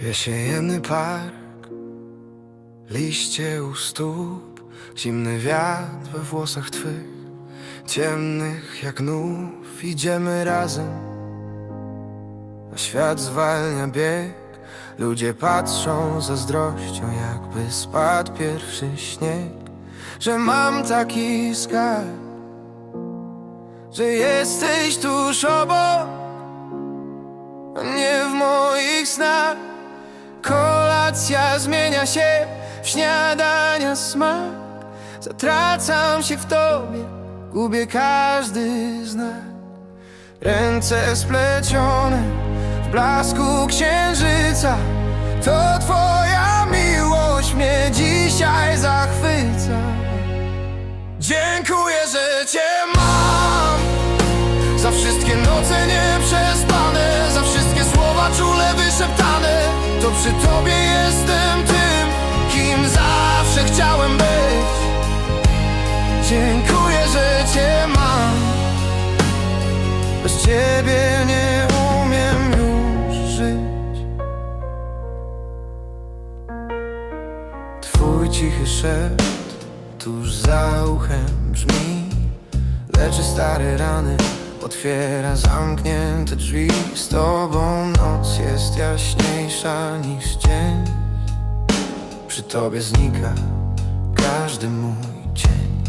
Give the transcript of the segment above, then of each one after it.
Jesienny park, liście u stóp, zimny wiatr we włosach twych, ciemnych jak nów, idziemy razem. A świat zwalnia bieg, ludzie patrzą zazdrością, jakby spadł pierwszy śnieg, że mam taki skarb, że jesteś tuż obok, a nie w moich snach. Zmienia się w śniadania smak. Zatracam się w tobie, gubię każdy znak. Ręce splecione w blasku księżyca. To twoja miłość mnie dzisiaj zachwyca. Dziękuję, że cię Twój cichy szept tuż za uchem brzmi Leczy stare rany, otwiera zamknięte drzwi. Z tobą noc jest jaśniejsza niż dzień. Przy tobie znika każdy mój cień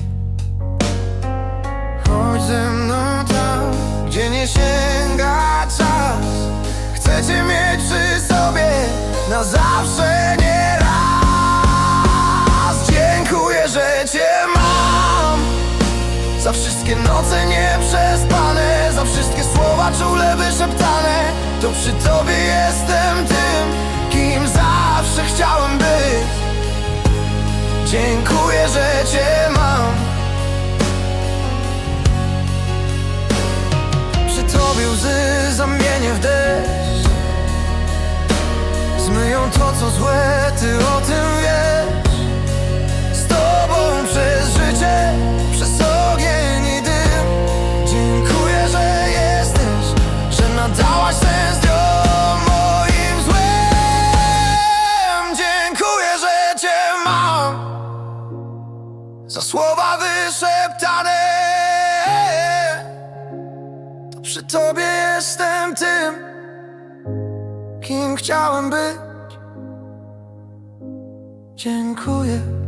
Chodź ze mną tam, gdzie nie sięga czas. Chcę cię mieć przy sobie na zawsze nie słowa czule wyszeptane To przy tobie jestem tym Kim zawsze chciałem być. Dziękuję, że cię mam. Przy tobie łzy zamienię w deszcz. Zmyją to co złe, ty Za słowa wyszeptane. To przy tobie jestem tym Kim chciałem być. Dziękuję